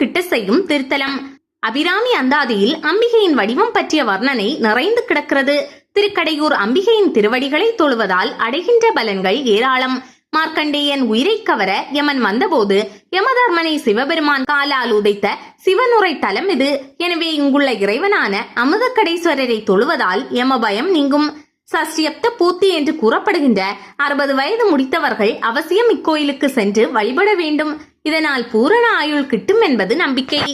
கிட்ட செய்யும் திருத்தலம். அபிராமி அந்தாதியில் அம்பிகையின் வடிவம் பற்றிய வர்ணனை நிறைந்து கிடக்கிறது. திருக்கடையூர் அம்பிகையின் திருவடிகளை தொழுவதால் அடைகின்ற பலன்கள் ஏராளம். மார்க்கண்டேயன் உயிரை கவர யமன் வந்தபோது யமதர்மனை சிவபெருமான் காலால் உதைத்த சிவனுரை தலம் இது. எனவே இங்குள்ள இறைவனான அமுதக்கடேஸ்வரரை தொழுவதால் யம பயம் நீங்கும். சஷ்டியப்த பூர்த்தி என்று கூறப்படுகின்ற அறுபது வயது முடித்தவர்கள் அவசியம் இக்கோயிலுக்கு சென்று வழிபட வேண்டும். இதனால் பூரண ஆயுள் கிட்டும் என்பது நம்பிக்கை.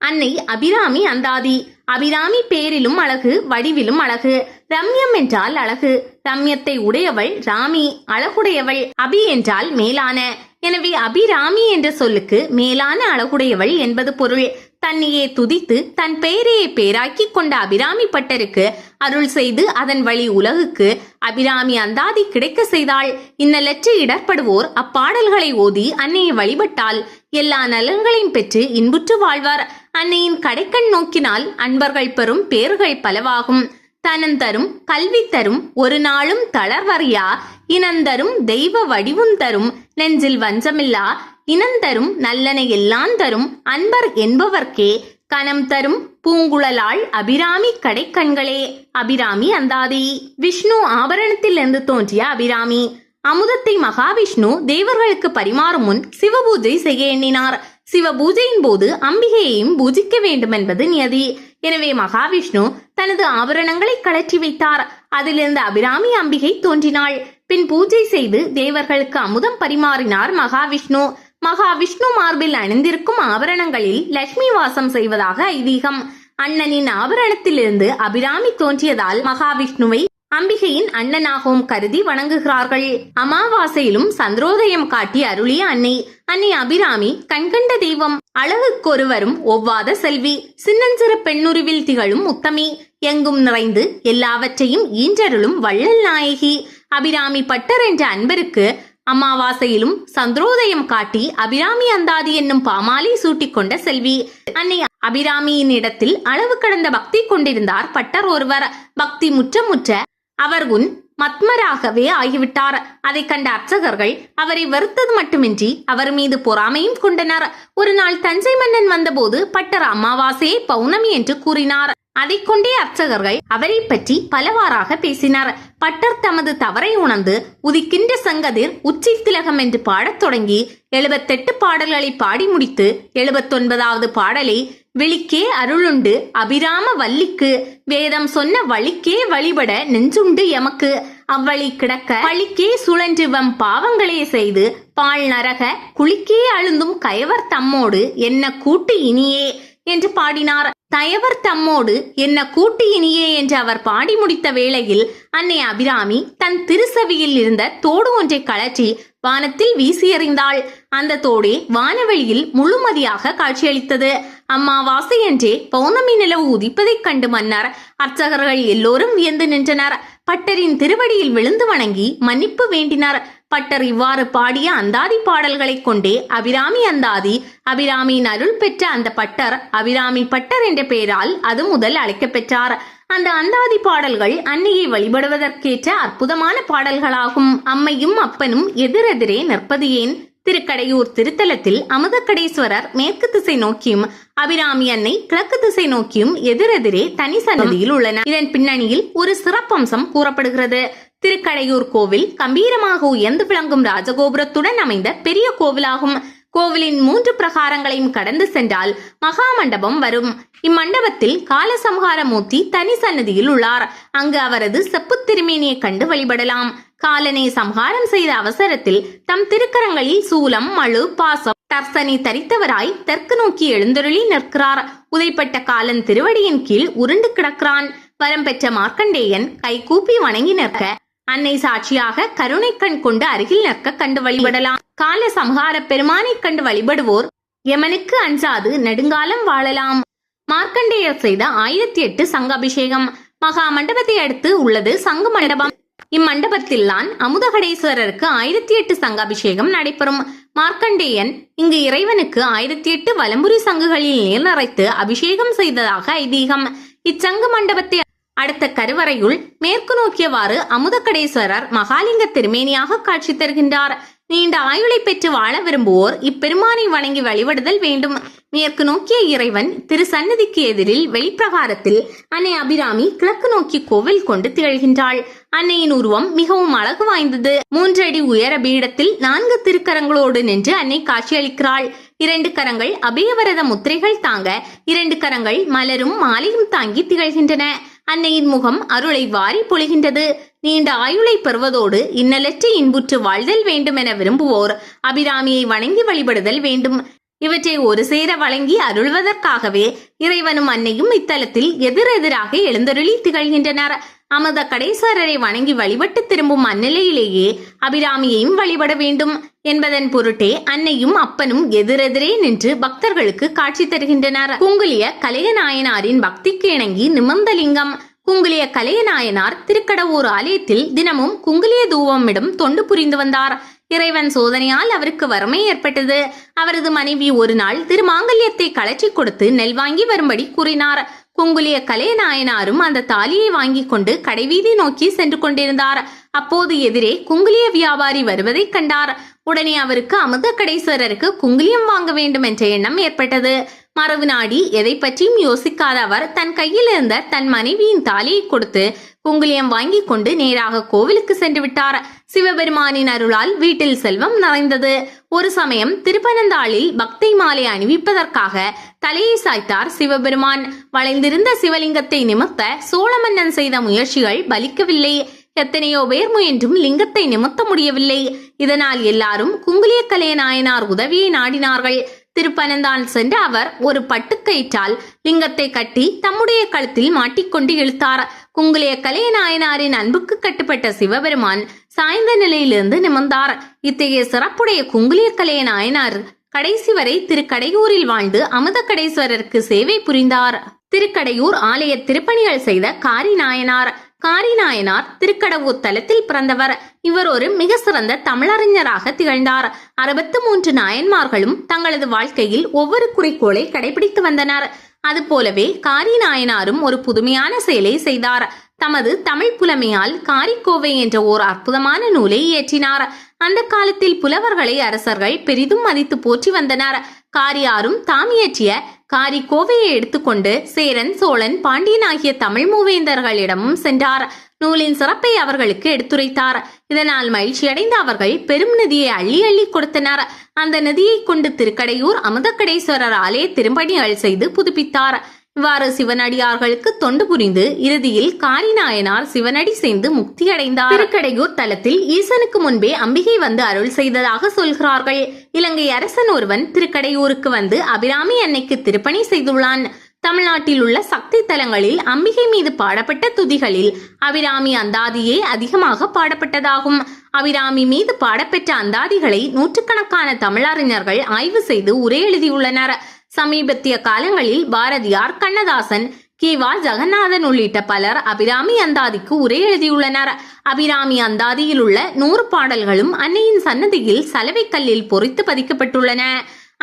அன்னை அபிராமி அந்தாதி. அபிராமி பேரிலும் அழகு வடிவிலும் அழகு. ரம்யம் என்றால் அழகு. ரம்யத்தை உடையவள் ராமி அழகுடையவள் அபி என்றால் மேலான. எனவே அபிராமி என்ற சொல்லுக்கு மேலான அழகுடையவள் என்பது பொருள். தன்னையே துதித்து தன் பெயரையே பேராக்கி கொண்ட அபிராமி பட்டருக்கு அருள் செய்து அதன் வழி உலகுக்கு அபிராமி அந்தாதி கிடைக்க செய்தாள். இந்நலற்று இடர்படுவோர் அப்பாடல்களை ஓதி அன்னையை வழிபட்டால் எல்லா நலன்களையும் பெற்று இன்புற்று வாழ்வார். அன்னையின் கடைக்கண் நோக்கினால் அன்பர்கள் பெறும் பேர்கள் பலவாகும். தனந்தரும் கல்வி தரும் ஒரு நாளும் தளர்வறியா? இனந்தரும் தெய்வ வடிவும் தரும். நெஞ்சில் வஞ்சமில்லா? இனந்தரும் நல்லன எல்லாம் தரும் அன்பர் என்பவர்க்கே கனம் தரும் பூங்குழலாள் அபிராமி கடைக்கண்களே. அபிராமி அந்தாதி. விஷ்ணு ஆபரணத்திலிருந்து தோன்றிய அபிராமி. அமுதத்தை மகாவிஷ்ணு தேவர்களுக்கு பரிமாறும் முன் சிவபூஜை செய்ய எண்ணினார். சிவ பூஜையின் போது அம்பிகையையும் பூஜிக்க வேண்டும் என்பது நியதி. எனவே மகாவிஷ்ணு தனது ஆபரணங்களை கழற்றி வைத்தார். அதிலிருந்து அபிராமி அம்பிகை தோன்றினாள். பின் பூஜை செய்து தேவர்களுக்கு அமுதம் பரிமாறினார் மகாவிஷ்ணு. மகாவிஷ்ணு மார்பில் அணிந்திருக்கும் ஆபரணங்களில் லட்சுமி வாசம் செய்வதாக ஐதீகம். அண்ணனின் ஆபரணத்திலிருந்து அபிராமி தோன்றியதால் மகாவிஷ்ணுவை அம்பிகையின் அண்ணனாகவும் கருதி வணங்குகிறார்கள். அமாவாசையிலும் சந்திரோதயம் காட்டி அருளிய அன்னை அன்னை அபிராமி கண்கண்ட தெய்வம். அழகுக்கொருவரும் ஒவ்வாத செல்வி சின்னஞ்சிறு பெண்ணுருவில் திகழும் உத்தமி. எங்கும் நிறைந்து எல்லாவற்றையும் ஈன்றருளும் வள்ளல் நாயகி. அபிராமி பட்டர் என்ற அன்பருக்கு அமாவாசையிலும் சந்திரோதயம் காட்டி அபிராமி அந்தாதி என்னும் பாமாலை சூட்டிக் கொண்ட செல்வி. அன்னை அபிராமியின் இடத்தில் அளவு கடந்த பக்தி கொண்டிருந்தார் பட்டர் ஒருவர். பக்தி முற்ற முற்ற அவர் உன் மத்மராகவே ஆகிவிட்டார். அதை கண்ட அர்ச்சகர்கள் அவரை வெறுத்தது மட்டுமின்றி அவர் மீது பொறாமையும் கொண்டனர். ஒரு நாள் தஞ்சை மன்னன் வந்தபோது பட்டர் அமாவாசையை பௌர்ணமி என்று கூறினார். அதை கொண்டே அர்ச்சகர்கள் அவரை பற்றி பலவாறாக பேசினார். பட்டர் தமது தவறை உணர்ந்து உதிக்கின்ற சங்கதிர் உச்சி திலகம் என்று பாடத் தொடங்கி எழுபத்தெட்டு பாடல்களை பாடி முடித்து எழுபத்தொன்பதாவது பாடலை விழிக்கே அருளுண்டு அபிராம வள்ளிக்கு வேதம் சொன்ன வழிக்கே வழிபட நெஞ்சுண்டு எமக்கு. அவ்வழி கிடக்க வழிக்கே சுழன்று வம் பாவங்களே செய்து பால் நரக குளிக்கே அழுந்தும் கயவர் தம்மோடு என்ன கூட்டு இனியே என்று பாடினார். தயவர் தம்மோடு என்ன கூட்டு இனியே என்று அவர் பாடி முடித்த வேளையில் அன்னை அபிராமி தன் திருசவியில் இருந்த தோடு ஒன்றை கழற்றி வானத்தில் வீசி எறிந்தாள். அந்த தோடே வானவெளியில் முழுமதியாக காட்சியளித்தது. அம்மாவாசை என்றே பௌர்ணமி நிலவு உதிப்பதைக் கண்டு மன்னர் அர்ச்சகர்கள் எல்லோரும் வியந்து நின்றனர். பட்டரின் திருவடியில் விழுந்து வணங்கி மன்னிப்பு வேண்டினார். பட்டர் இவ்வாறு பாடிய அந்தாதி பாடல்களைக் கொண்டே அபிராமி அந்தாதி அபிராமியின் அருள் பெற்ற அந்த பட்டர் அபிராமி பட்டர் என்ற பெயரால் அது முதல் அழைக்கப் பெற்றார் அந்த அந்தாதி பாடல்கள் அன்னையை வழிபடுவதற்கேற்ற அற்புதமான பாடல்களாகும். அம்மையும் அப்பனும் எதிரெதிரே நிற்பது ஏன்? திருக்கடையூர் திருத்தலத்தில் அமுதக்கடேஸ்வரர் மேற்கு திசை நோக்கியும் அபிராமி அன்னை கிழக்கு திசை நோக்கியும் எதிரெதிரே தனி சன்னதியில் உள்ளன. இதன் பின்னணியில் ஒரு சிறப்பம்சம் கூறப்படுகிறது. திருக்கடையூர் கோவில் கம்பீரமாக உயர்ந்து விளங்கும் ராஜகோபுரத்துடன் அமைந்த பெரிய கோவிலாகும். கோவிலின் மூன்று பிரகாரங்களையும் கடந்து சென்றால் மகா மண்டபம் வரும். இம்மண்டபத்தில் காலசம்ஹாரமூர்த்தி தனி சன்னதியில் உள்ளார். அங்கு அவரது செப்பு திருமேனியை கண்டு வழிபடலாம். காலனை சம்ஹாரம் செய்த அவசரத்தில் தம் திருக்கரங்களில் சூலம் மழு பாசம் தர்சனை தரித்தவராய் தெற்கு நோக்கி எழுந்தருளி நிற்கிறார். உதைப்பட்ட காலன் திருவடியின் கீழ் உருண்டு கிடக்கிறான். வரம்பெற்ற மார்க்கண்டேயன் கை கூப்பி வணங்கி நிற்க அன்னை சாட்சியாக கருணை கண் கொண்டு அருகில் நிற்க கண்டு வழிபடலாம். கால சம்ஹார பெருமானை கண்டு வழிபடுவோர் யமனுக்கு அஞ்சாது நெடுங்காலம் வாழலாம். மார்க்கண்டேயர் செய்த ஆயிரத்தி எட்டு சங்க அபிஷேகம். மகா மண்டபத்தை அடுத்து உள்ளது சங்கு மண்டபம். இம்மண்டபத்தில் தான் அமுதகடேஸ்வரருக்கு ஆயிரத்தி எட்டு சங்க அபிஷேகம் நடைபெறும். மார்க்கண்டேயன் இங்கு இறைவனுக்கு ஆயிரத்தி எட்டு வலம்புரி சங்குகளில் நீர் நிறைத்து அபிஷேகம் செய்ததாக ஐதீகம். இச்சங்கு மண்டபத்தை அடுத்த கருவறையுள் மேற்கு நோக்கியவாறு அமுதக்கடேஸ்வரர் மகாலிங்க திருமேனியாக காட்சி தருகின்றார். நீண்ட ஆயுளை பெற்று வாழ விரும்புவோர் இப்பெருமானை வணங்கி வழிபடுதல் வேண்டும். மேற்கு நோக்கிய இறைவன் திரு சன்னதிக்கு எதிரில் வெளிப்பிரகாரத்தில் அன்னை அபிராமி கிழக்கு நோக்கி கோவில் கொண்டு திகழ்கின்றாள். அன்னையின் உருவம் மிகவும் அழகு வாய்ந்தது. மூன்று அடி உயர பீடத்தில் நான்கு திருக்கரங்களோடு நின்று அன்னை காட்சியளிக்கிறாள். இரண்டு கரங்கள் அபயவரத முத்திரைகள் தாங்க இரண்டு கரங்கள் மலரும் மாலையும் தாங்கி திகழ்கின்றன. அன்னையின் முகம் அருளை வாரி பொழிகின்றது. நீண்ட ஆயுளை பெறுவதோடு இன்னலற்ற இன்புற்று வாழ்தல் வேண்டும் என விரும்புவோர். அபிராமியை வணங்கி வழிபடுதல் வேண்டும். இவற்றை ஒரு சேர வழங்கி அருள்வதற்காகவே இறைவனும் அன்னையும் இத்தலத்தில் எதிரெதிராக எழுந்தருளி திகழ்கின்றனர். அமத கடைசாரரை வணங்கி வழிபட்டு திரும்பும் அந்நிலையிலேயே அபிராமியையும் வழிபட வேண்டும் என்பதன் பொருட்டே அன்னையும் அப்பனும் எதிரெதிரே நின்று பக்தர்களுக்கு காட்சி தருகின்றனர். குங்குலிய கலையநாயனாரின் பக்திக்கு இணங்கி நிமிர்ந்த லிங்கம் குங்குலிய கலையநாயனார் திருக்கடவூர் ஆலயத்தில் தினமும் குங்குலிய தூவமிடம் தொண்டு புரிந்து வந்தார். இறைவன் சோதனையால் அவருக்கு வறுமை ஏற்பட்டது. அவரது மனைவி ஒரு நாள் திருமாங்கல்யத்தை கழற்றி கொடுத்து நெல் வாங்கி வரும்படி கூறினார். குங்குலிய கலையநாயனாரும் அந்த தாலியை வாங்கி கொண்டு கடைவீதி நோக்கி சென்று கொண்டிருந்தார். அப்போது எதிரே குங்குலிய வியாபாரி வருவதைக் கண்டார். உடனே அவருக்கு அமுத கடைசரருக்கு குங்குலியம் வாங்க வேண்டும் என்ற எண்ணம் ஏற்பட்டது. மரபு நாடி எதை பற்றியும் யோசிக்காத அவர் தன் கையில் இருந்த தன் மனைவியின் தாலியை கொடுத்து குங்குலியம் வாங்கி கொண்டு நேராக கோவிலுக்கு சென்று விட்டார். சிவபெருமானின் அருளால் வீட்டில் செல்வம் நிறைந்தது. ஒரு சமயம் திருப்பனந்தாளில் பக்தை மாலை அணிவிப்பதற்காக தலையை சாய்த்தார் சிவபெருமான். வளைந்திருந்த சிவலிங்கத்தை நிமித்த சோழ மன்னன் செய்த முயற்சிகள் பலிக்கவில்லை. எத்தனையோ பேர் முயன்றும் லிங்கத்தை நிமித்த முடியவில்லை. இதனால் எல்லாரும் குங்குலிய கலைய நாயனார் உதவியை நாடினார்கள். திருப்பனந்தான் சென்ற அவர் ஒரு பட்டுக்கயிற்றால் லிங்கத்தை கட்டி தம்முடைய கழுத்தில் மாட்டிக்கொண்டு இழுத்தார். குங்குலிய கலைய நாயனாரின் அன்புக்கு கட்டுப்பட்ட சிவபெருமான் சாய்ந்த நிலையிலிருந்து நிமிர்ந்தார். இத்தகைய சிறப்புடைய குங்குலிய கலைய நாயனார் கடைசி வரை திருக்கடையூரில் வாழ்ந்து அமுத கடேஸ்வரருக்கு சேவை புரிந்தார். திருக்கடையூர் ஆலய திருப்பணிகள் செய்த காரி நாயனார் காரி நாயனார் திருக்கடவூர் தலத்தில் பிறந்தவர். இவர் ஒரு மிக சிறந்த தமிழறிஞராக திகழ்ந்தார். அறுபத்து மூன்று நாயன்மார்களும் தங்களது வாழ்க்கையில் ஒவ்வொரு குறிக்கோளை கடைபிடித்து வந்தனர். அதுபோலவே காரி நாயனாரும் ஒரு புதுமையான செயலை செய்தார். தமது தமிழ் புலமையால் காரிக்கோவை என்ற ஓர் அற்புதமான நூலை இயற்றினார். அந்த காலத்தில் புலவர்களை அரசர்கள் பெரிதும் மதித்து போற்றி வந்தனர். காரியாரும் தாம் இயற்றிய காரி கோவையை எடுத்துக்கொண்டு சேரன் சோழன் பாண்டியன் ஆகிய தமிழ் மூவேந்தர்களிடமும் சென்றார். நூலின் சிறப்பை அவர்களுக்கு எடுத்துரைத்தார். இதனால் மகிழ்ச்சியடைந்த அவர்கள் பெரும் நிதியை அள்ளி அள்ளி கொடுத்தனர். அந்த நிதியை கொண்டு திருக்கடையூர் அமுதக்கடேஸ்வரர் ஆலய திருப்பணிகள் செய்து புதுப்பித்தார். இவ்வாறு சிவனடியார்களுக்கு தொண்டு புரிந்து இறுதியில் காரிநாயனார் சிவனடி சேர்ந்து முக்தி அடைந்தார் திருக்கடையூர் தலத்தில் ஈசனுக்கு முன்பே அம்பிகை வந்து அருள் செய்ததாக சொல்கிறார்கள். இலங்கை அரசன் ஒருவன் திருக்கடையூருக்கு வந்து அபிராமி அன்னைக்கு திருப்பணி செய்துள்ளான். தமிழ்நாட்டில் உள்ள சக்தி தலங்களில் அம்பிகை மீது பாடப்பட்ட துதிகளில் அபிராமி அந்தாதியே அதிகமாக பாடப்பட்டதாகும். அபிராமி மீது பாடப்பெற்ற அந்தாதிகளை நூற்றுக்கணக்கான தமிழறிஞர்கள் ஆய்வு செய்து உரை எழுதியுள்ளனர். சமீபத்திய காலங்களில் பாரதியார் கண்ணதாசன் கிவா ஜெகநாதன் உள்ளிட்ட பலர் அபிராமி அந்தாதிக்கு உரை எழுதியுள்ளனர். அபிராமி அந்தாதியில் உள்ள நூறு பாடல்களும் அன்னையின் சன்னதியில் சலவை கல்லில் பொறித்து பதிக்கப்பட்டுள்ளன.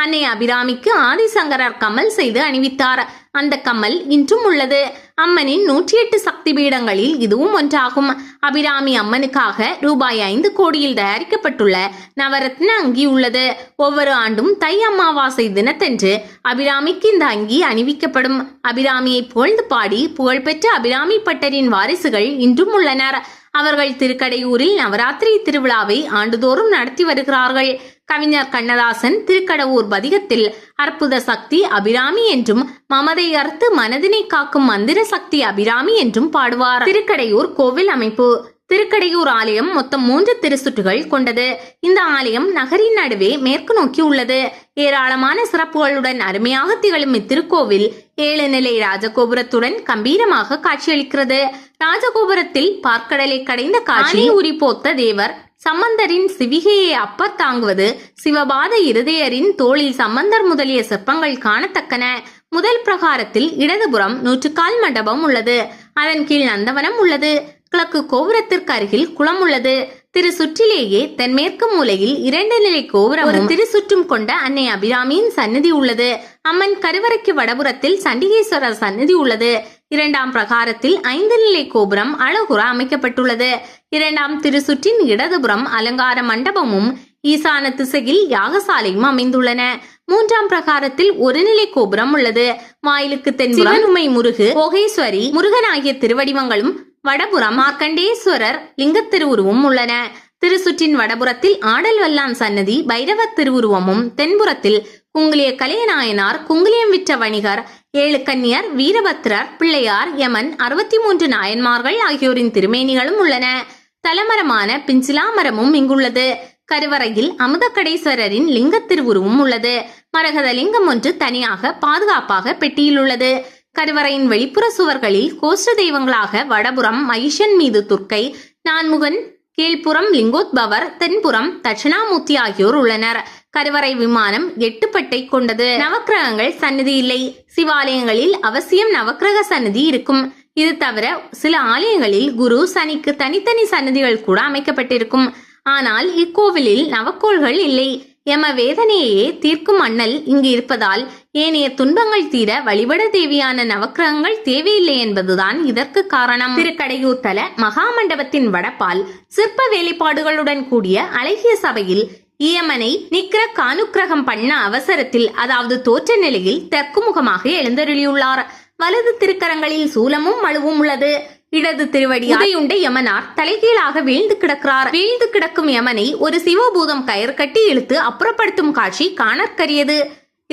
அன்னை அபிராமிக்கு ஆதிசங்கரர் கமல் செய்து அணிவித்தார். அந்த கமல் இன்றும் உள்ளது. அம்மனின் நூற்றி எட்டு சக்தி பீடங்களில் இதுவும் ஒன்றாகும். அபிராமி அம்மனுக்காக ரூபாய் ஐந்து கோடியில் தயாரிக்கப்பட்டுள்ள நவரத்ன அங்கி உள்ளது. ஒவ்வொரு ஆண்டும் தை அமாவாசை தினத்தன்று அபிராமிக்கு இந்த அங்கி அணிவிக்கப்படும். அபிராமியை புகழ்ந்து பாடி புகழ்பெற்ற அபிராமி பட்டரின் வாரிசுகள் இன்றும் உள்ளனர். அவர்கள் திருக்கடையூரில் நவராத்திரி திருவிழாவை ஆண்டுதோறும் நடத்தி வருகிறார்கள். கவிஞர் கண்ணதாசன் திருக்கடவுர் பதிகத்தில் அற்புத சக்தி அபிராமி என்றும் மமதை அறுத்து மனதினை காக்கும் மந்திர சக்தி அபிராமி என்றும் பாடுவார். திருக்கடையூர் கோவில் அமைப்பு. திருக்கடையூர் ஆலயம் மொத்தம் மூன்று திருச்சுற்றுகள் கொண்டது. இந்த ஆலயம் நகரின் நடுவே மேற்கு நோக்கி உள்ளது. ஏராளமான சிறப்புகளுடன் அருமையாக திகழும் இத்திருக்கோவில் ஏழு நிலை ராஜகோபுரத்துடன் கம்பீரமாக காட்சியளிக்கிறது. ராஜகோபுரத்தில் பார்க்கடலை கடைந்த காட்சி உரி போத்த தேவர் சம்பந்தரின் சிவிகையை அப்பர் தாங்குவது சிவபாத இருதயரின் தோளில் சம்பந்தர் முதலிய சிற்பங்கள் காணத்தக்கன. முதல் பிரகாரத்தில் இடதுபுறம் நூற்றுக்கால் மண்டபம் உள்ளது. அதன் கீழ் நந்தவனம் உள்ளது. கிழக்கு கோபுரத்திற்கு அருகில் குளம் உள்ளது. திரு சுற்றிலேயே தென்மேற்கு மூலையில் இரண்டு நிலை கோபுரம் ஒரு திருசுற்றும் கொண்ட அன்னை அபிராமியின் சன்னதி உள்ளது. அம்மன் கருவறைக்கு வடபுறத்தில் சண்டிகேஸ்வரர் சன்னதி உள்ளது. இரண்டாம் பிரகாரத்தில் ஐந்து நிலை கோபுரம் அழகுற அமைக்கப்பட்டுள்ளது. இரண்டாம் திருசுற்றின் இடதுபுறம் அலங்கார மண்டபமும் ஈசான திசையில் யாகசாலையும் அமைந்துள்ளன. மூன்றாம் பிரகாரத்தில் ஒரு நிலை கோபுரம் உள்ளது. வாயிலுக்கு உமை முருகு போகேஸ்வரி முருகன் ஆகிய திருவடிவங்களும் வடபுறம் மார்க்கண்டேஸ்வரர் லிங்கத் திருவுருவும் உள்ளன. திருசுற்றின் வடபுறத்தில் ஆடல் வல்லான் சன்னதி பைரவர் திருவுருவமும் தென்புறத்தில் குங்குலிய கலையநாயனார் குங்குலியம் விற்ற வணிகர் ஏழு கன்னியர் வீரபத்திரர் பிள்ளையார் யமன் அறுபத்தி மூன்று நாயன்மார்கள் ஆகியோரின் திருமேனிகளும் உள்ளன. தலமரமான பிஞ்சிலா மரமும் இங்குள்ளது. கருவறையில் அமுதக்கடேஸ்வரரின் லிங்க திருவுருவும் உள்ளது. மரகத லிங்கம் ஒன்று தனியாக பாதுகாப்பாக பெட்டியில் உள்ளது. கருவறையின் வெளிப்புற சுவர்களில் கோஷ்ட தெய்வங்களாக வடபுறம் மகிஷன் மீது துர்க்கை நான்முகன் கீழ்ப்புறம் லிங்கோத்பவர் தென்புறம் தட்சிணாமூர்த்தி ஆகியோர் உள்ளனர். கருவறை விமானம் எட்டு கொண்டது. நவக்கிரகங்கள் சன்னதி இல்லை. சிவாலயங்களில் அவசியம் நவக்கிரக சன்னதி இருக்கும். இது தவிர சில ஆலயங்களில் குரு சனிக்கு தனித்தனி சன்னதிகள் கூட அமைக்கப்பட்டிருக்கும். ஆனால் இக்கோவிலில் நவக்கோள்கள் இல்லை. எம வேதனையே தீர்க்கும் அண்ணல் இங்கு இருப்பதால் ஏனைய துன்பங்கள் தீர வழிபட தேவையான நவக்கிரகங்கள் தேவையில்லை என்பதுதான் இதற்கு காரணம். திருக்கடையூர் தல மகாமண்டபத்தின் வடப்பால் சிற்ப வேலைப்பாடுகளுடன் கூடிய அழகிய சபையில் இயமனை நிக்கிர கானுக்கிரகம் பண்ண அவசரத்தில் அதாவது தோற்ற நிலையில் தெற்கு முகமாக எழுந்தருளியுள்ளார். வலது திருக்கரங்களில் சூலமும் மழுவும் உள்ளது. இடது திருவடி உதையுண்ட யமனார் தலைகீழாக வீழ்ந்து கிடக்கிறார். வீழ்ந்து கிடக்கும் யமனை ஒரு சிவபூதம் கயிறு கட்டி இழுத்து அப்புறப்படுத்தும் காட்சி காணற்கரியது.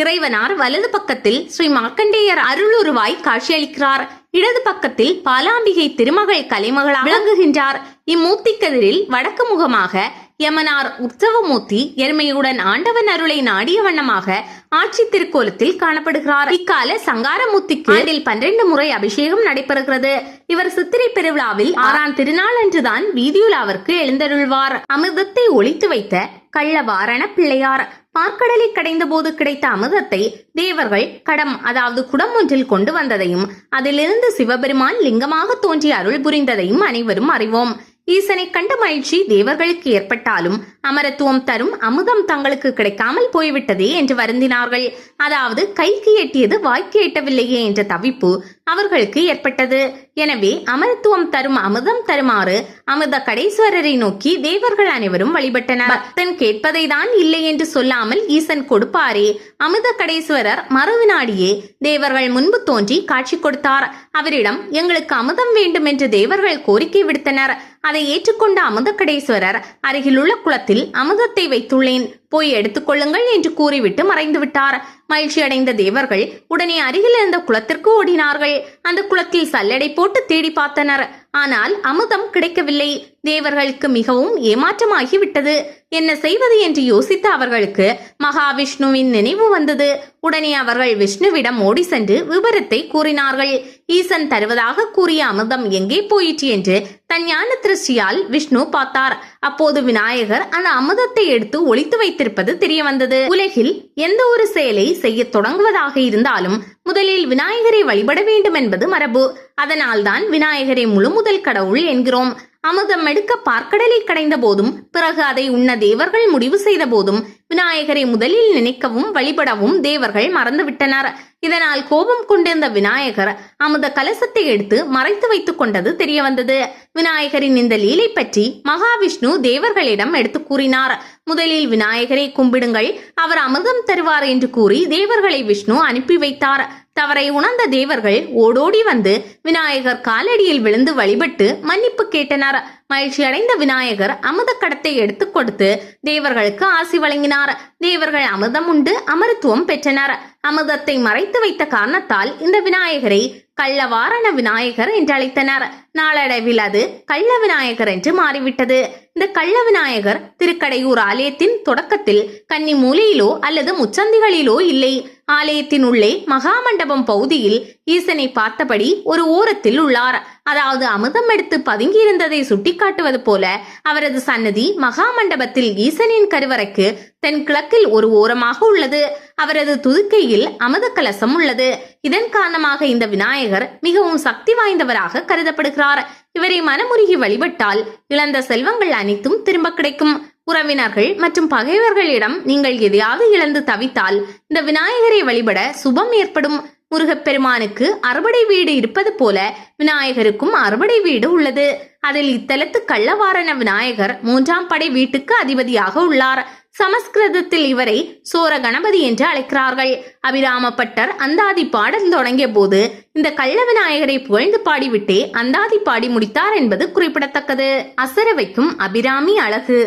இறைவனார் வலது பக்கத்தில் ஸ்ரீ மார்க்கண்டேயர் அருளுருவாய் காட்சியளிக்கிறார். இடது பக்கத்தில் பாலாம்பிகை திருமகள் கலைமகளாக விளங்குகின்றார். இம்மூர்த்திக்கதிரில் வடக்கு முகமாக யமனார் உற்சவமூர்த்தி எருமையுடன் ஆண்டவன் அருளை நாடிய வண்ணமாக ஆட்சி திருக்கோலத்தில் காணப்படுகிறார். இக்கால சங்காரமூர்த்திக்கு ஆண்டில் பன்னிரண்டு முறை அபிஷேகம் நடைபெறுகிறது. இவர் சித்திரை பெருவிழாவில் ஆறாம் திருநாள் அன்றுதான் வீதியுலாவிற்கு எழுந்தருள்வார். அமிர்தத்தை ஒழித்து வைத்த கள்ளவாரண பிள்ளையார். பார்க்கடலை கடைந்த போது கிடைத்த அமிர்தத்தை தேவர்கள் கடம் அதாவது குடம் ஒன்றில் கொண்டு வந்ததையும் அதிலிருந்து சிவபெருமான் லிங்கமாக தோன்றி அருள் புரிந்ததையும் அனைவரும் அறிவோம். ஈசனை கண்ட மகிழ்ச்சி தேவர்களுக்கு ஏற்பட்டாலும் அமரத்துவம் தரும் அமுதம் தங்களுக்கு கிடைக்காமல் போய்விட்டதே என்று வருந்தினார்கள். அதாவது கைக்கு எட்டியது வாய்க்கு எட்டவில்லையே என்ற தவிப்பு அவர்களுக்கு ஏற்பட்டது. எனவே அமரத்துவம் தரும் அமுதம் தருமாறு அமுத கடைஸ்வரரை நோக்கி தேவர்கள் அனைவரும் வழிபட்டனர். பக்தன் கேட்பதை தான் இல்லை என்று சொல்லாமல் ஈசன் கொடுப்பாரே. அமுத கடேஸ்வரர் மறுவினாடியே தேவர்கள் முன்பு தோன்றி காட்சி கொடுத்தார். அவரிடம் எங்களுக்கு அமுதம் வேண்டும் என்று தேவர்கள் கோரிக்கை விடுத்தனர். அதை ஏற்றுக்கொண்ட அமுதக்கடேஸ்வரர் அருகிலுள்ள குளத்தில் அமுதத்தை வைத்துள்ளேன். போய் எடுத்துக்கொள்ளுங்கள் என்று கூறிவிட்டு மறைந்து விட்டார். மகிழ்ச்சி அடைந்த தேவர்கள் உடனே அருகில் இருந்த குளத்திற்கு ஓடினார்கள். அந்த குளத்தில் சல்லடை போட்டு தேடி பார்த்தனர். ஆனால் அமுதம் கிடைக்கவில்லை. தேவர்களுக்கு மிகவும் ஏமாற்றமாகிவிட்டது. என்ன செய்வது என்று யோசித்த அவர்களுக்கு மகாவிஷ்ணுவின் நினைவு வந்தது. உடனே அவர்கள் விஷ்ணுவிடம் ஓடி சென்று விபரத்தை கூறினார்கள். ஈசன் தருவதாக கூறிய அமிர்தம் எங்கே போயிற்று என்று தன் ஞான திருஷ்டியால் விஷ்ணு பார்த்தார். அப்போது விநாயகர் அந்த அமுதத்தை எடுத்து ஒழித்து வைத்திருப்பது தெரிய வந்தது உலகில் எந்த ஒரு செயலை செய்ய தொடங்குவதாக இருந்தாலும் முதலில் விநாயகரை வழிபட வேண்டும் என்பது மரபு. அதனால்தான் விநாயகரை முழு முதல் கடவுள் என்கிறோம். அமுதம் எடுக்க பார்க்கடலில் கடைந்த போதும் பிறகு அதை உண்ண தேவர்கள் முடிவு செய்த போதும் விநாயகரை முதலில் நினைக்கவும் வழிபடவும் தேவர்கள் மறந்துவிட்டனர். இதனால் கோபம் கொண்டிருந்த விநாயகர் அமுத கலசத்தை எடுத்து மறைத்து வைத்துக் கொண்டது தெரிய வந்தது விநாயகரின் இந்த லீலை பற்றி மகாவிஷ்ணு தேவர்களிடம் எடுத்து கூறினார். முதலில் விநாயகரை கும்பிடுங்கள் அவர் அமுதம் தருவார் என்று கூறி தேவர்களை விஷ்ணு அனுப்பி வைத்தார். தவறை உணர்ந்த தேவர்கள் ஓடோடி வந்து விநாயகர் காலடியில் விழுந்து வழிபட்டு மன்னிப்பு கேட்டனர். மகிழ்ச்சி அடைந்த விநாயகர் அமுத கடத்தை எடுத்துக் கொடுத்து தேவர்களுக்கு ஆசி வழங்கினார். தேவர்கள் அமிர்தம் உண்டு அமரத்துவம் பெற்றனர். அமிர்தத்தை மறைத்து வைத்த காரணத்தால் இந்த விநாயகரை கள்ளவாரண விநாயகர் என்று அழைத்தனர் நாளடைவில் அது கள்ள விநாயகர் என்று மாறிவிட்டது. இந்த கள்ள விநாயகர் திருக்கடையூர் ஆலயத்தின் தொடக்கத்தில் கன்னி மூலையிலோ அல்லது முச்சந்திகளிலோ இல்லை. ஆலயத்தின் உள்ளே மகாமண்டபம் பகுதியில் ஈசனை பார்த்தபடி ஒரு ஓரத்தில் உள்ளார். அதாவது அமுதம் எடுத்து பதுங்கியிருந்ததை சுட்டிக்காட்டுவது போல அவரது சன்னதி மகாமண்டபத்தில் ஈசனின் கருவறைக்கு தென் கிழக்கில் ஒரு ஓரமாக உள்ளது. அவரது துதுக்கையில் அமுத கலசம் உள்ளது. இதன் காரணமாக இந்த விநாயகர் மிகவும் சக்தி வாய்ந்தவராக கருதப்படுகிறார். இவரை மனமுருகி வழிபட்டால் இழந்த செல்வங்கள் அனைத்தும் திரும்ப கிடைக்கும். உறவினர்கள் மற்றும் பகைவர்களிடம் நீங்கள் எதையாவது இழந்து தவித்தால் இந்த விநாயகரை வழிபட சுபம் ஏற்படும். முருகப்பெருமானுக்கு அறுபடை வீடு இருப்பது போல விநாயகருக்கும் அறுபடை வீடு உள்ளது. அதில் இத்தலத்து கள்ளவாரண விநாயகர் மூன்றாம் படை வீட்டுக்கு அதிபதியாக உள்ளார். சமஸ்கிருதத்தில் இவரை சோர கணபதி என்று அழைக்கிறார்கள். அபிராமப்பட்டர் அந்தாதி பாடல் தொடங்கிய போது இந்த கள்ள விநாயகரை புகழ்ந்து பாடிவிட்டே அந்தாதி பாடி முடித்தார் என்பது குறிப்பிடத்தக்கது. அசரவைக்கும் அபிராமி அழகு.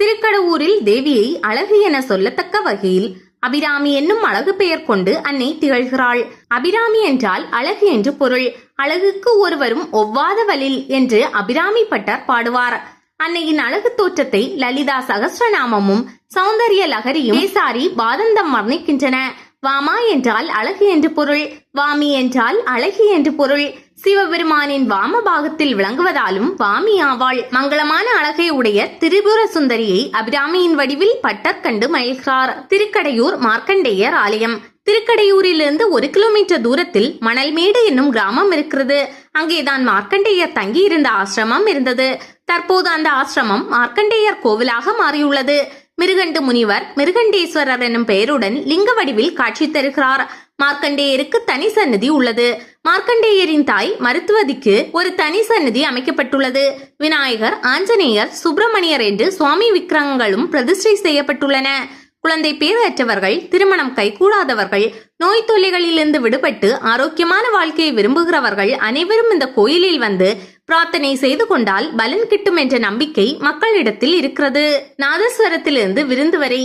திருக்கடவூரில் தேவியை அழகு என சொல்லத்தக்க வகையில் அபிராமி என்னும் அழகு பெயர் கொண்டு அன்னை திகழ்கிறாள். அபிராமி என்றால் அழகு என்று பொருள். அழகுக்கு ஒருவரும் ஒவ்வாத வலில் என்று அபிராமி பட்டர் பாடுவார். அன்னையின் அழகு தோற்றத்தை லலிதா சகஸ்ரநாமமும் சௌந்தரிய லகரியும் பேசாரி பாதந்தம் வர்ணிக்கின்றன. வாமா என்றால் அழகு என்று பொருள் வாமி என்றால் அழகி என்று பொருள். சிவபெருமானின் வாம பாகத்தில் விளங்குவதாலும் வாமி ஆவாள். மங்களமான அழகை உடைய திரிபுர சுந்தரியை அபிராமியின் வடிவில் பட்டர் கண்டு மகிழ்கிறார். திருக்கடையூர் மார்க்கண்டேயர் ஆலயம். திருக்கடையூரிலிருந்து ஒரு கிலோமீட்டர் தூரத்தில் மணல்மேடு என்னும் கிராமம் இருக்கிறது. அங்கேதான் மார்க்கண்டேயர் தங்கியிருந்த ஆசிரமம் இருந்தது. தற்போது அந்த ஆசிரமம் மார்க்கண்டேயர் கோவிலாக மாறியுள்ளது. மிருகண்டு முனிவர் மிருகண்டேஸ்வரர் என்னும் பெயருடன் லிங்க வடிவில் காட்சி தருகிறார். மார்க்கண்டேயருக்கு தனி சன்னதி உள்ளது. மார்க்கண்டேயரின் தாய் மருத்துவதிக்கு ஒரு தனி சன்னதி அமைக்கப்பட்டுள்ளது. விநாயகர் ஆஞ்சநேயர் சுப்பிரமணியர் என்று சுவாமி விக்கிரகங்களும் பிரதிஷ்டை செய்யப்பட்டுள்ளன. குழந்தை பேரற்றவர்கள் திருமணம் கைகூடாதவர்கள் நோய் தொல்லைகளிலிருந்து விடுபட்டு ஆரோக்கியமான வாழ்க்கையை விரும்புகிறவர்கள் அனைவரும் இந்த கோயிலில் வந்து பிரார்த்தனை செய்து கொண்டால் பலன் கிட்டும் என்ற நம்பிக்கை மக்களிடத்தில் இருக்கிறது. நாதஸ்வரத்திலிருந்து விருந்து வரை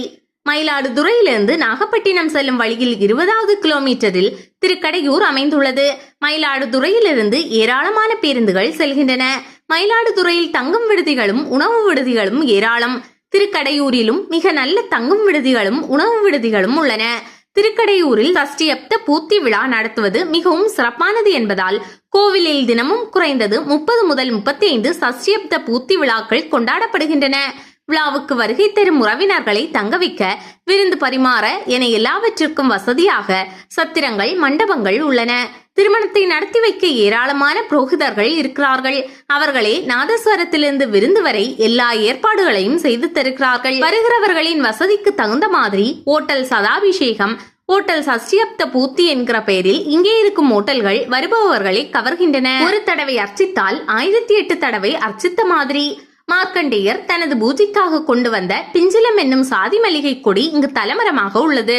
மயிலாடுதுறையிலிருந்து நாகப்பட்டினம் செல்லும் வழியில் இருபதாவது கிலோமீட்டரில் திருக்கடையூர் அமைந்துள்ளது. மயிலாடுதுறையிலிருந்து ஏராளமான பேருந்துகள் செல்கின்றன. மயிலாடுதுறையில் தங்கும் விடுதிகளும் உணவு விடுதிகளும் ஏராளம். திருக்கடையூரிலும் மிக நல்ல தங்கும் விடுதிகளும் உணவு விடுதிகளும் உள்ளன. திருக்கடையூரில் சஷ்டியப்த பூர்த்தி விழா நடத்துவது மிகவும் சிறப்பானது என்பதால் கோவிலில் தினமும் குறைந்தது முப்பது முதல் முப்பத்தி ஐந்து சஷ்டியப்த பூர்த்தி விழாக்கள் கொண்டாடப்படுகின்றன. விழாவுக்கு வருகை தரும் உறவினர்களை தங்கவிக்க விருந்து பரிமாற என எல்லாவற்றிற்கும் வசதியாக சத்திரங்கள் மண்டபங்கள் உள்ளன. திருமணத்தை நடத்தி வைக்க ஏராளமான புரோகிதர்கள் இருக்கிறார்கள். அவர்களே நாதஸ்வரத்திலிருந்து விருந்து வரை எல்லா ஏற்பாடுகளையும் செய்து தருகிறார்கள். வருகிறவர்களின் வசதிக்கு தகுந்த மாதிரி ஓட்டல் சதாபிஷேகம் ஓட்டல் சஷ்டியப்த பூர்த்தி என்கிற பெயரில் இங்கே இருக்கும் ஓட்டல்கள் வருபவர்களை கவர்கின்றன. ஒரு தடவை அர்ச்சித்தால் ஆயிரத்தி எட்டு தடவை அர்ச்சித்த மாதிரி மார்க்கண்டேயர் தனது பூஜைக்காக கொண்டு வந்த பிஞ்சிலம் என்னும் சாதி மளிகை கொடி இங்கு தலைமரமாக உள்ளது.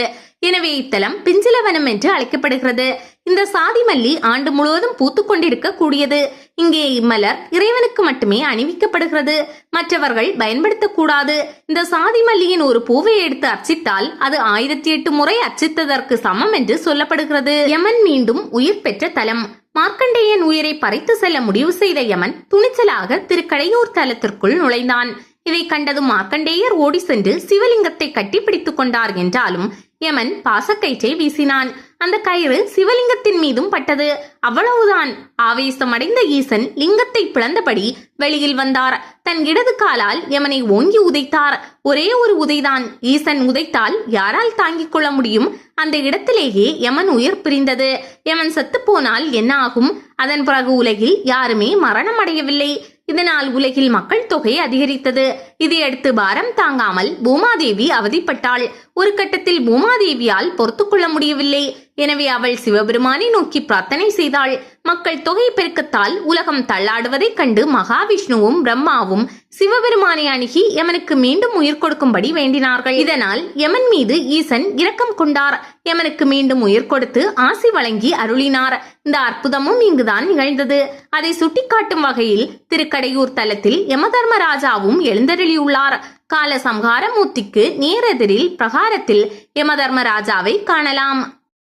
எனவே இத்தலம் பிஞ்சிலவனம் என்று அழைக்கப்படுகிறது. இந்த சாதி மல்லி ஆண்டு முழுவதும் பூத்துக் கொண்டிருக்க கூடியது. இங்கே இம்மலர் இறைவனுக்கு மட்டுமே அணிவிக்கப்படுகிறது. மற்றவர்கள் பயன்படுத்தக்கூடாது இந்த சாதி மல்லியின் ஒரு பூவை எடுத்து அர்ச்சித்தால் அது ஆயிரத்தி எட்டு முறை அர்ச்சித்ததற்கு சமம் என்று சொல்லப்படுகிறது. யமன் மீண்டும் உயிர் பெற்ற தலம். மார்க்கண்டேயன் உயிரை பறித்து செல்ல முடிவு செய்த யமன் துணிச்சலாக திருக்கடையூர் தலத்திற்குள் நுழைந்தான். இதை கண்டதும் மார்க்கண்டேயர் ஓடி சென்று சிவலிங்கத்தை கட்டி பிடித்துக் கொண்டார் என்றாலும் யமன் பாசக்கயிற்றை வீசினான். அந்த கயிறு சிவலிங்கத்தின் மீதும் பட்டது. அவ்வளவுதான். ஆவேசமடைந்த ஈசன் லிங்கத்தை பிளந்தபடி வெளியில் வந்தார். தன் இடது காலால் யமனை ஓங்கி உதைத்தார். ஒரே ஒரு உதைதான். ஈசன் உதைத்தால் யாரால் தாங்கிக் கொள்ள முடியும்? அந்த இடத்திலேயே யமன் உயிர் பிரிந்தது. யமன் செத்து போனால் என்ன ஆகும்? அதன் பிறகு உலகில் யாருமே மரணம் அடையவில்லை. இதனால் உலகில் மக்கள் தொகை அதிகரித்தது. இதையடுத்து பாரம் தாங்காமல் பூமாதேவி அவதிப்பட்டாள். ஒரு கட்டத்தில் பூமாதேவியால் பொறுத்துக்கொள்ள முடியவில்லை. எனவே அவள் சிவபெருமானை நோக்கி பிரார்த்தனை செய்தாள். மக்கள் தொகை பெருக்கத்தால் உலகம் தள்ளாடுவதைக் கண்டு மகாவிஷ்ணுவும் பிரம்மாவும் சிவபெருமானை அணுகி யமனுக்கு மீண்டும் உயிர் கொடுக்கும்படி வேண்டினார்கள். இதனால் யமன் மீது ஈசன் இரக்கம் கொண்டார். யமனுக்கு மீண்டும் உயிர் கொடுத்து ஆசி வழங்கி அருளினார். இந்த அற்புதமும் இங்குதான் நிகழ்ந்தது. அதை சுட்டிக்காட்டும் வகையில் திருக்கடையூர் தலத்தில் யமதர்மராஜாவும் எழுந்தருளியுள்ளார் கால சம்ஹார மூர்த்திக்கு நேரெதிரில் பிரகாரத்தில் யமதர்மராஜாவை காணலாம்.